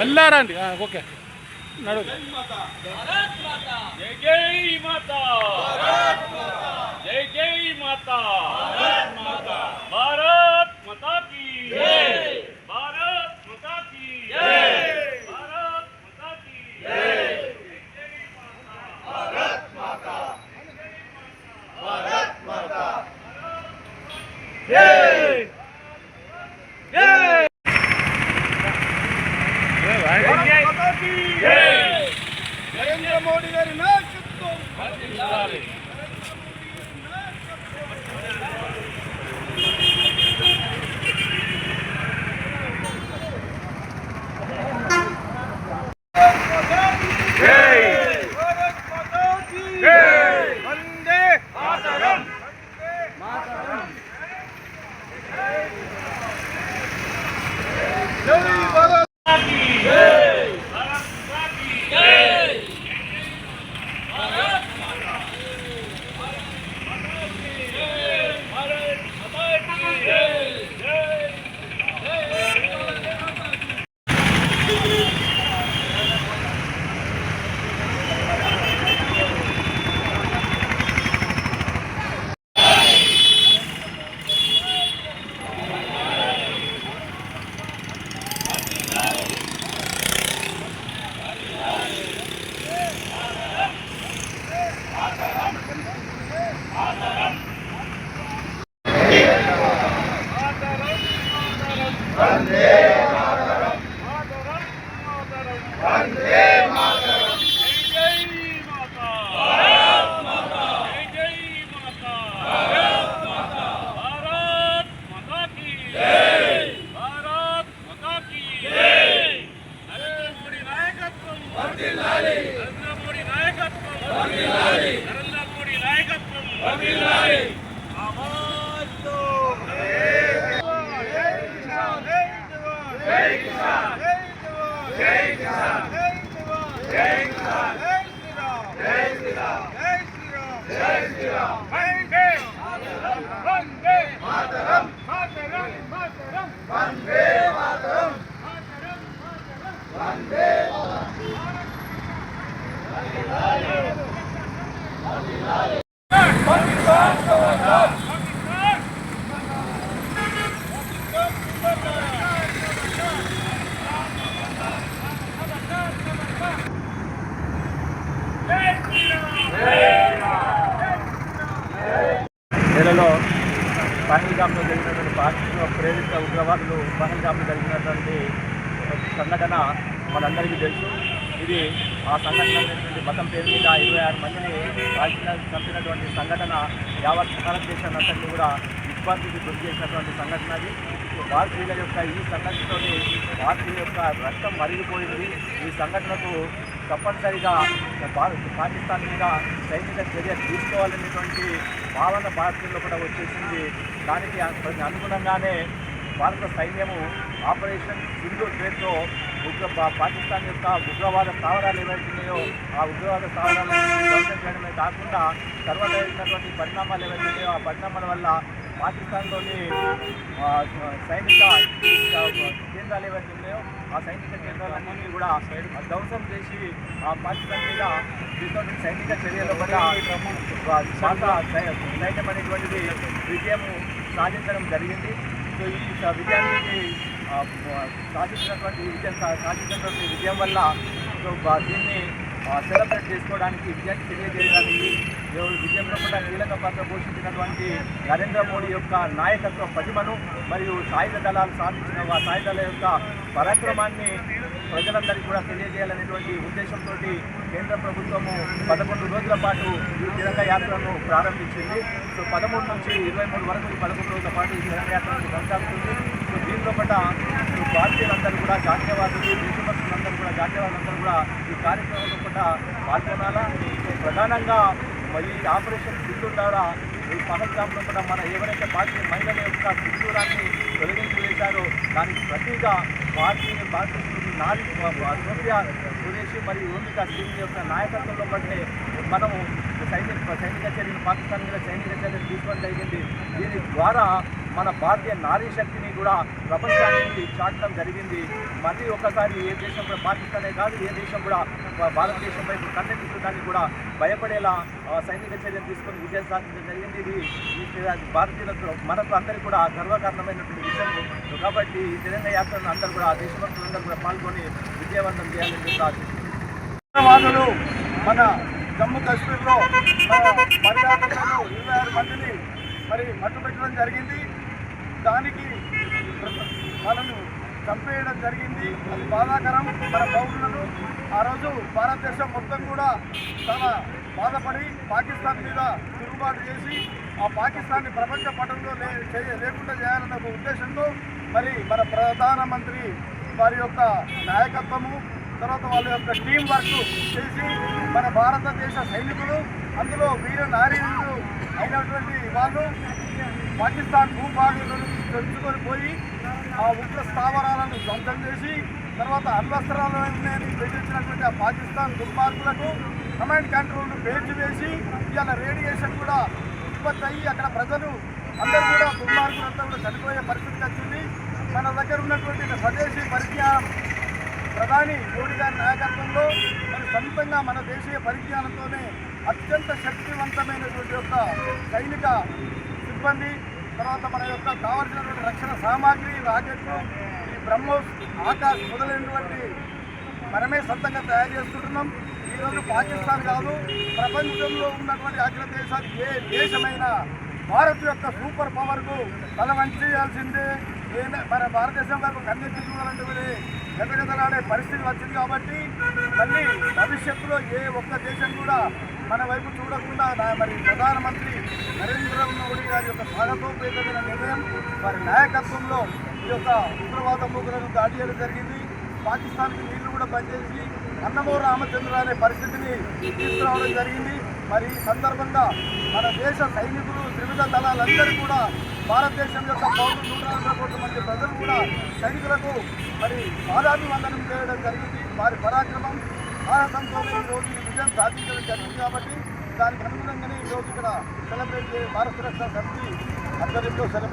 వెళ్ళారండి ఓకే నడు జై జై మాతా జై జై మాతా భారత్ మాతా కి భారత్ మాతా కి భారత్ మాతా కి భారత్ మాతా భారత్ మాతా జై Got it. నరేంద్ర మోడీ నాయకత్వం Hallelujah. నెలలో పహల్గామ్లో జరిగినటువంటి పార్టీలో ప్రేరిత ఉగ్రవాదులు పహల్గామ్లో జరిగినటువంటి సంఘటన మనందరికీ తెలుసు. ఇది ఆ సంఘటన మతం పేరు మీద ఇరవై ఆరు మందిని కాల్చిన చంపినటువంటి సంఘటన యావత్ భారతదేశాన్ని అంతటినీ కూడా ఇబ్బందికి గురి చేసినటువంటి సంఘటన అది. భారతీయుల యొక్క ఈ సంఘటనతోటి భారతీయుల యొక్క రక్తం మరిగిపోయింది. ఈ సంఘటనకు తప్పనిసరిగా భారత్ పాకిస్తాన్ మీద సైనిక చర్య తీసుకోవాలనేటువంటి భావన భారతీయుల్లో కూడా వచ్చేసింది. దానికి అనుగుణంగానే భారత సైన్యము ఆపరేషన్ సింధు పేరుతో ఉగ్ర పాకిస్తాన్ యొక్క ఉగ్రవాద స్థావరాలు ఏవైతున్నాయో ఆ ఉగ్రవాద స్థావరాలను ధ్వంసం చేయడమే కాకుండా తర్వాత జరిగినటువంటి పరిణామాలు ఏవైతున్నాయో ఆ పరిణామాల వల్ల పాకిస్తాన్లోని సైనిక కేంద్రాలు ఏవైతున్నాయో ఆ సైనిక కేంద్రాలన్నీ కూడా ధ్వంసం చేసి ఆ పాకిస్తాన్ మీద దీంతో సైనిక చర్యల కూడా భారత సైన్యం అనేటువంటిది విజయం సాధించడం జరిగింది. సో ఈ విజయానికి సాధించినటువంటి విజయం సాధించినటువంటి విజయం వల్ల సో దీన్ని సెలబ్రేట్ చేసుకోవడానికి విజయాన్ని తెలియజేయడానికి విజయంలో కూడా కీలక పాత్ర పోషించినటువంటి నరేంద్ర మోడీ యొక్క నాయకత్వ ప్రతిమను మరియు సాయుధ దళాలు సాధించిన సాయుధ దళ యొక్క పరాక్రమాన్ని ప్రజలందరికీ కూడా తెలియజేయాలనేటువంటి ఉద్దేశంతో కేంద్ర ప్రభుత్వము పదకొండు రోజుల పాటు ఈ తిరంగ యాత్రను ప్రారంభించింది. సో పదమూడు నుంచి ఇరవై మూడు వరకు ఈ పదకొండు రోజుల పాటు ఈ తిరంగ యాత్ర కొనసాగుతుంది. సో దీంతో కూడా భారతీయులందరూ కూడా జాతీయవాదులు దేశభక్తులందరూ కూడా జాతీయవాదులందరూ కూడా ఈ కార్యక్రమంలో కూడా పాల్గొనాలా. ప్రధానంగా మరి ఈ ఆపరేషన్ సింధు ద్వారా ఈ పహల్గామ్లో కూడా మన ఎవరైతే భారతీయ మహిళల యొక్క సింధూరాన్ని తొలగించి వేశారో దానికి ప్రతిగా భారతీయ భారతదేశంలోని నాలుగు సోఫియా సురేష్ మరియు యోమిక సింగ్ యొక్క నాయకత్వంలో పట్టే మనము సైనిక సైనిక చర్యలు పాకిస్తాన్ మీద సైనిక చర్యలు తీసుకోవడం జరిగింది. దీని ద్వారా మన భారతీయ నారీ శక్తిని కూడా ప్రపంచానికి చాటడం జరిగింది. మళ్ళీ ఒక్కసారి ఏ దేశం కూడా పాకిస్తానే కాదు ఏ దేశం కూడా భారతదేశం వైపు కన్నెత్తుకోవడానికి కూడా భయపడేలా సైనిక చర్యలు తీసుకొని విజయం సాధించడం జరిగింది. ఇది భారతీయులకు మనకు అందరికీ కూడా గర్వకారణమైనటువంటి విషయం. కాబట్టి ఈ తెలంగాణ యాత్రను అందరూ కూడా దేశభక్తులందరూ కూడా పాల్గొని విజయవంతం చేయాలని చెప్పి వాదులు మన జమ్మూ కాశ్మీర్లో పర్యాటకులను ఇరవై ఆరు మందిని మరి మట్టుపెట్టడం జరిగింది. దానికి మనను చంపేయడం జరిగింది. అది బాధాకరం. మన పౌరులను ఆ రోజు భారతదేశం మొత్తం కూడా చాలా బాధపడి పాకిస్తాన్ మీద తిరుగుబాటు చేసి ఆ పాకిస్తాన్ని ప్రపంచ పటంలో లే చేయ- లేకుండా చేయాలన్న ఒక ఉద్దేశంతో మరి మన ప్రధానమంత్రి వారి యొక్క నాయకత్వము తర్వాత వాళ్ళ యొక్క టీం వర్క్ చేసి మన భారతదేశ సైనికులు అందులో వీర నారీలు అయినటువంటి వాళ్ళు పాకిస్తాన్ భూభాగాలను తెచ్చుకొని పోయి ఆ ఉగ్ర స్థావరాలను ధ్వంసం చేసి తర్వాత అణ్వస్త్రాలను బెదిరించినటువంటి ఆ పాకిస్తాన్ దుర్మార్గులకు కమాండ్ కంట్రోల్ను వేసి ఇవాళ రేడియేషన్ కూడా ఉత్పత్తి అయ్యి అక్కడ ప్రజలు అందరూ కూడా దుర్మార్గులంతా కూడా చనిపోయే పరిస్థితి వచ్చింది. మన దగ్గర ఉన్నటువంటి స్వదేశీ పరిజ్ఞానం ప్రధాని మోడీ గారి నాయకత్వంలో మన సొంతంగా మన దేశీయ పరిజ్ఞానంతోనే అత్యంత శక్తివంతమైనటువంటి యొక్క సైనిక సిబ్బంది తర్వాత మన యొక్క కావలసినటువంటి రక్షణ సామాగ్రి రాకెట్లు ఈ బ్రహ్మోస్ ఆకాశ్ మొదలైనటువంటి మనమే సొంతంగా తయారు చేసుకుంటున్నాం. ఈరోజు పాకిస్తాన్ కాదు ప్రపంచంలో ఉన్నటువంటి అగ్ర దేశాలు ఏ దేశమైనా భారత్ యొక్క సూపర్ పవర్కు తల వంచేయాల్సిందే మన భారతదేశం వరకు కన్నెత్తి చూడాలంటే కూడా గతగతలాడే పరిస్థితి వచ్చింది కాబట్టి మళ్ళీ భవిష్యత్తులో ఏ ఒక్క దేశం కూడా మన వైపు చూడకుండా మరి ప్రధానమంత్రి నరేంద్ర మోడీ గారి యొక్క స్వాగతోపేతమైన నిర్ణయం వారి నాయకత్వంలో ఈ యొక్క ఉగ్రవాద మూకలను దాడి చేయడం జరిగింది. పాకిస్తాన్కి నీళ్ళు కూడా పనిచేసి అన్నమో రామచంద్ర అనే పరిస్థితిని తీసుకురావడం జరిగింది. మరి ఈ సందర్భంగా మన దేశ సైనికులు త్రివిధ దళాలందరూ కూడా భారతదేశం యొక్క పౌరులు నూట నలభై కోట్ల మంది ప్రజలు కూడా సైనికులకు మరి పాదాభివందనం చేయడం జరిగింది. వారి పరాక్రమం సాహసంతో ఈరోజు ఈ విజయం సాధించడం జరిగింది కాబట్టి దానికి అనుగుణంగానే ఈరోజు ఇక్కడ సెలబ్రేట్ చే భారత సురక్షా సమితి ఆధ్వర్యంలో సెలబ్రేట్